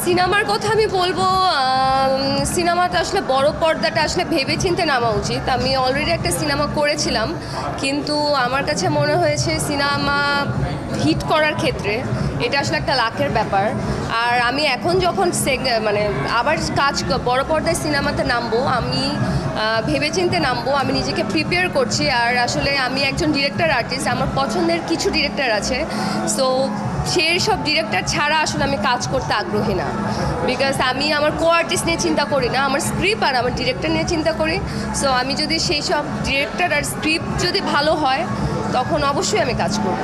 সিনেমার কথা আমি বলব সিনেমাটা আসলে বড় পর্দাটা আসলে ভেবে চিন্তে নামা উচিত। আমি অলরেডি একটা সিনেমা করেছিলাম, কিন্তু আমার কাছে মনে হয়েছে সিনেমা হিট করার ক্ষেত্রে এটা আসলে একটা লাখের ব্যাপার। আর আমি এখন যখন মানে আবার কাজ বড় পর্দায় সিনেমাতে নামবো, আমি ভেবেচিন্তে নামবো, আমি নিজেকে প্রিপেয়ার করছি। আর আসলে আমি একজন ডিরেক্টর আর্টিস্ট আমার পছন্দের কিছু ডিরেক্টর আছে। সো সেই সব ডিরেক্টর ছাড়া আসলে আমি কাজ করতে আগ্রহী না। বিকজ আমি আমার কো আর্টিস্ট নিয়ে চিন্তা করি না, আমার স্ক্রিপ্ট আর আমার ডিরেক্টর নিয়ে চিন্তা করি। সো আমি যদি সেই সব ডিরেক্টর আর স্ক্রিপ্ট যদি ভালো হয়, তখন অবশ্যই আমি কাজ করব।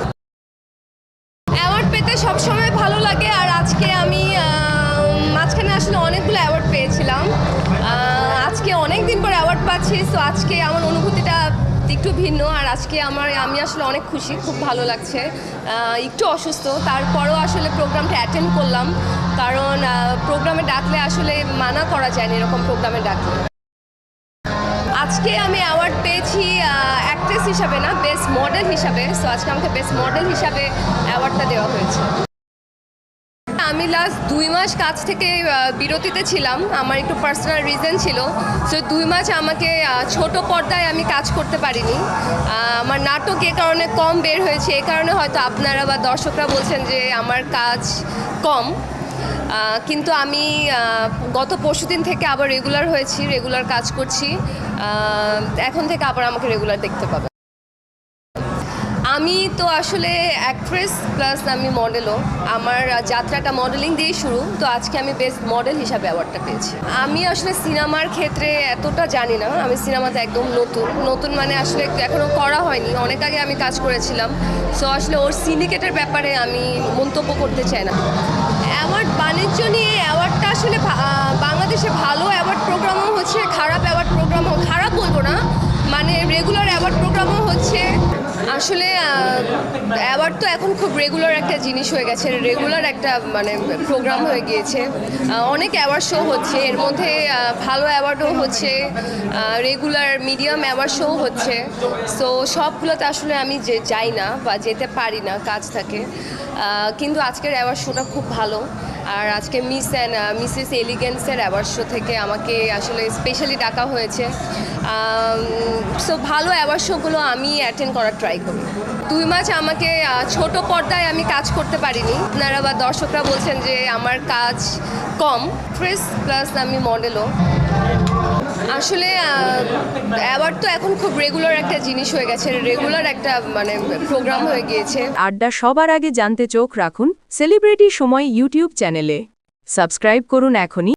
অ্যাওয়ার্ড পেতে সবসময় ভালো লাগে আর আজকে আমি মাঝখানে আসলে অনেকগুলো অ্যাওয়ার্ড পেয়েছিলাম। আজকে অনেক দিন পর অ্যাওয়ার্ড পাচ্ছি সো আজকে আমার অনুভূতিটা একটু ভিন্ন, আর আজকে আমার, আমি আসলে অনেক খুশি, খুব ভালো লাগছে। একটু অসুস্থ, তারপরও আসলে প্রোগ্রামটা অ্যাটেন্ড করলাম, কারণ প্রোগ্রামে ডাকলে আসলে মানা করা যায় না এরকম প্রোগ্রামে ডাকলে। আজকে আমি অ্যাওয়ার্ড পেয়েছি অ্যাক্ট্রেস হিসাবে না বেস্ট মডেল হিসাবে সো আজকে আমাকে বেস্ট মডেল হিসাবে অ্যাওয়ার্ডটা দেওয়া হয়েছে। আমি লাস্ট দুই মাস কাজ থেকে বিরতিতে ছিলাম। আমার একটু পার্সোনাল রিজন ছিল। সো দুই মাস আমাকে ছোট পর্দায় আমি কাজ করতে পারিনি। আমার নাটক এ কারণে কম বের হয়েছে। এ কারণে হয়তো আপনারা বা দর্শকরা বলছেন যে আমার কাজ কম। কিন্তু আমি গত পরশু দিন থেকে আবার রেগুলার হয়েছি রেগুলার কাজ করছি। এখন থেকে আবার আমাকে রেগুলার দেখতে পাবে। আমি তো আসলে অ্যাক্ট্রেস প্লাস আমি মডেলও আমার যাত্রাটা মডেলিং দিয়েই শুরু, তো আজকে আমি বেস্ট মডেল হিসাবে অ্যাওয়ার্ডটা পেয়েছি। আমি আসলে সিনেমার ক্ষেত্রে এতটা জানি না, আমি সিনেমাতে একদম নতুন। নতুন মানে আসলে এখনও করা হয়নি, অনেক আগে আমি কাজ করেছিলাম। সো আসলে ওর সিন্ডিকেটের ব্যাপারে আমি মন্তব্য করতে চাই না। অ্যাওয়ার্ড বাণিজ্য নিয়ে অ্যাওয়ার্ডটা আসলে বাংলাদেশে ভালো অ্যাওয়ার্ড প্রোগ্রামও হচ্ছে, খারাপ অ্যাওয়ার্ড প্রোগ্রামও খারাপ বলব না। মানে রেগুলার অ্যাওয়ার্ড প্রোগ্রামও হচ্ছে আসলে অ্যাওয়ার্ড তো এখন খুব রেগুলার একটা জিনিস হয়ে গেছে রেগুলার একটা মানে প্রোগ্রাম হয়ে গিয়েছে। অনেক অ্যাওয়ার্ড শো হচ্ছে, এর মধ্যে ভালো অ্যাওয়ার্ডও হচ্ছে রেগুলার মিডিয়াম অ্যাওয়ার্ড শো হচ্ছে। সো সবগুলোতে আসলে আমি যে, যাই না বা যেতে পারি না, কাজ থাকে। কিন্তু আজকের অ্যাওয়ার্ড শোটা খুব ভালো। আর আজকে মিস অ্যান্ড মিসেস এলিগেন্সের অ্যাওয়ার্ড শো থেকে আমাকে আসলে স্পেশালি ডাকা হয়েছে। সো ভালো অ্যাওয়ার্ড শোগুলো আমি অ্যাটেন্ড করার ট্রাই করি দুই মাস আমাকে ছোট পর্দায় আমি কাজ করতে পারিনি। আপনারা বা দর্শকরা বলছেন যে আমার কাজ কম ফ্রেস প্লাস আমি মডেলও। আসলে অ্যাওয়ার্ড তো এখন খুব রেগুলার একটা জিনিস হয়ে গেছে রেগুলার একটা মানে প্রোগ্রাম হয়ে গিয়েছে। আড্ডা সবার আগে জানতে চোখ রাখুন সেলিব্রিটি সময় ইউটিউব চ্যানেলে। সাবস্ক্রাইব করুন এখনই।